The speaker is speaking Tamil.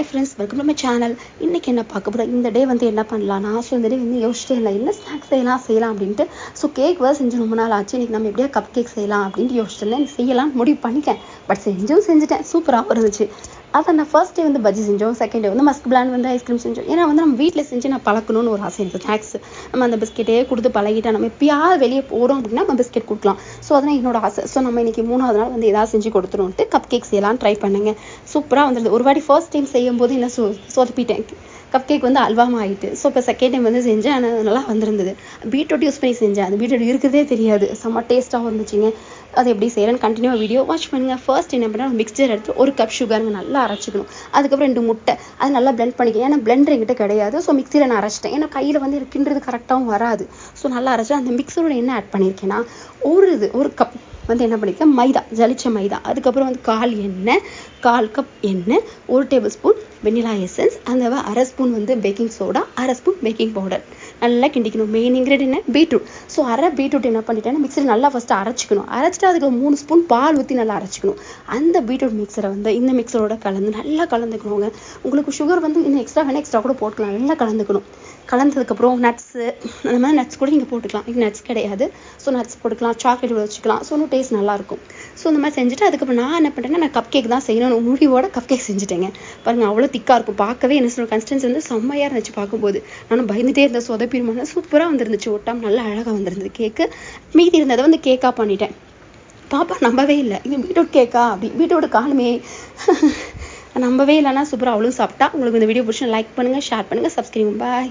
Hi friends welcome to my channel இன்றைக்கி என்ன பார்க்க போகிறோம் இந்த டே வந்து என்ன பண்ணலாம்னா ஸோ இந்த டே வந்து யோசிச்சிட்டே இல்லை. என்ன ஸ்நாக்ஸ் செய்யலாம் செய்யலாம் அப்படின்ட்டு. ஸோ கேக் வேறு செஞ்சு ரொம்ப நாள் ஆச்சு. இன்றைக்கி நம்ம எப்படியா கப் கேக் செய்யலாம் அப்படின்ட்டு யோசிச்சிருந்தேன் செய்யலாம்னு செய்யலாம் முடிவு பண்ணிட்டேன். பட் செஞ்சும் செஞ்சுட்டேன். சூப்பராக இருந்துச்சு. அதை நான் ஃபர்ஸ்ட் டே வந்து பஜ்ஜி செஞ்சோம் செகண்ட் டே வந்து மஸ்க் பிளான் வந்து ஐஸ்கிரீம் செஞ்சோம். ஏன்னா வந்து நம்ம வீட்டில் செஞ்சு நான் பழக்கணும்னு ஒரு ஆசை. எனக்கு ஸ்நாக்ஸ் நம்ம அந்த பிஸ்கெட்டே கொடுத்து பழகிட்டா நம்ம எப்பயாவது வெளியே போகிறோம் அப்படின்னா நம்ம பிஸ்கெட் கொடுக்கலாம். ஸோ அதனால் என்னோட ஆசை. ஸோ நம்ம இன்னைக்கு மூணாவது நாள் வந்து ஏதாவது செஞ்சு கொடுத்துருவோன்ட்டு கப் கேக் செய்யலாம் ட்ரை பண்ணுங்க. சூப்பராக வந்துடுது ஒரு வாட்டி ஃபர்ஸ்ட் டைம் செய்யும் போது என்ன சொ சொதப்பிட்டேன். கப் கேக் வந்து அல்வாமா ஆகிட்டு ஸோ இப்போ செகண்ட் டைம் வந்து செஞ்சேன். ஆனால் அது நல்லா வந்திருந்தது. பீட்ரூட் யூஸ் பண்ணி செஞ்சேன். அது பீட்ரூட் இருக்கிறதே தெரியாது. செம்ம டேஸ்ட்டாக இருந்துச்சுங்க அது எப்படி செய்கிறேன்னு கண்டினியூவாக வீடியோ வாட்ச் பண்ணுங்கள் ஃபர்ஸ்ட் என்ன பண்ணால் மிக்சர் எடுத்து ஒரு கப் சுகருங்க நல்லா அரைச்சிக்கணும். அதுக்கப்புறம் ரெண்டு முட்டை. அது நல்லா பிளெண்ட் பண்ணிக்க ஏன்னா பிளெண்டர் எங்கிட்ட கிடையாது. ஸோ மிக்சியில் நான் அரைச்சிட்டேன். ஏன்னா கையில் வந்து இருக்கின்றது கரெக்டாகவும் வராது. ஸோ நல்லா அரைச்சி அந்த மிக்சரோட என்ன ஆட் பண்ணியிருக்கேன்னா ஒரு இது ஒரு கப் வந்து என்ன பண்ணியிருக்கேன் மைதா ஜலிச்ச மைதா. அதுக்கப்புறம் வந்து கால் எண்ணெய் கால் கப் எண்ணெய் ஒரு டேபிள் ஸ்பூன் வெண்ணிலா எசன்ஸ் அந்த அரை ஸ்பூன் வந்து பேக்கிங் சோடா அரை ஸ்பூன் பேக்கிங் பவுடர் நல்லா கிண்டிக்கணும். மெயின் இன்க்ரீடியன் என்ன? பீட்ரூட் ஸோ அரை பீட்ரூட் என்ன பண்ணிட்டேன்னா மிக்சர் நல்லா ஃபஸ்ட்டு அரைச்சிக்கணும். அரைச்சிட்டு அதுக்கு மூணு ஸ்பூன் பால் ஊற்றி நல்லா அரைச்சிக்கணும். அந்த பீட்ரூட் மிக்சரை வந்து இந்த மிக்சரோட கலந்து நல்லா கலந்துக்கணுங்க. உங்களுக்கு சுகர் வந்து இன்னும் எக்ஸ்ட்ரா வேணால் எக்ஸ்ட்ரா கூட போட்டுக்கலாம். நல்லா கலந்துக்கணும். கலந்ததுக்கப்புறம் நட்ஸு அந்த மாதிரி நட்ஸ் கூட நீங்கள் போட்டுக்கலாம். இது நட்ஸ் கிடையாது. ஸோ நட்ஸ் போட்டுக்கலாம். சாக்லேட் வச்சுக்கலாம். ஸோ இன்னும் டேஸ்ட் நல்லாயிருக்கும் ஸோ இந்த மாதிரி செஞ்சுட்டு அதுக்கப்புறம் நான் என்ன பண்ணுறேன்னா நான் கப் கேக் தான் செய்யணும் முடிவோட கப் கேக் செஞ்சுட்டேங்க. பாருங்க அவ்வளோ திக்காக இருக்கும். பார்க்கவே என்ன சொல்ற கன்சிஸ்டன்சி வந்து செம்மையாக இருந்துச்சு பார்க்கும்போது. நானும் பயந்துட்டே இருந்தேன். சொதப்பிடுமான சூப்பராக வந்துருந்துச்சு. ஒட்டாம் நல்லா அழகாக வந்திருந்தது கேக்கு மீதி இருந்ததை வந்து கேக்காக பண்ணிட்டேன். பாப்பா நம்பவே இல்லை. இது பீட்ரூட் கேக்கா அப்படி. பீட்ரூட் காணுமே. நம்பவே இல்லைன்னா சூப்பராக அவளும் சாப்பிட்டா. உங்களுக்கு இந்த வீடியோ பிடிச்சி லைக் பண்ணுங்கள் ஷேர் பண்ணுங்கள் சப்ஸ்கிரைப் பாய்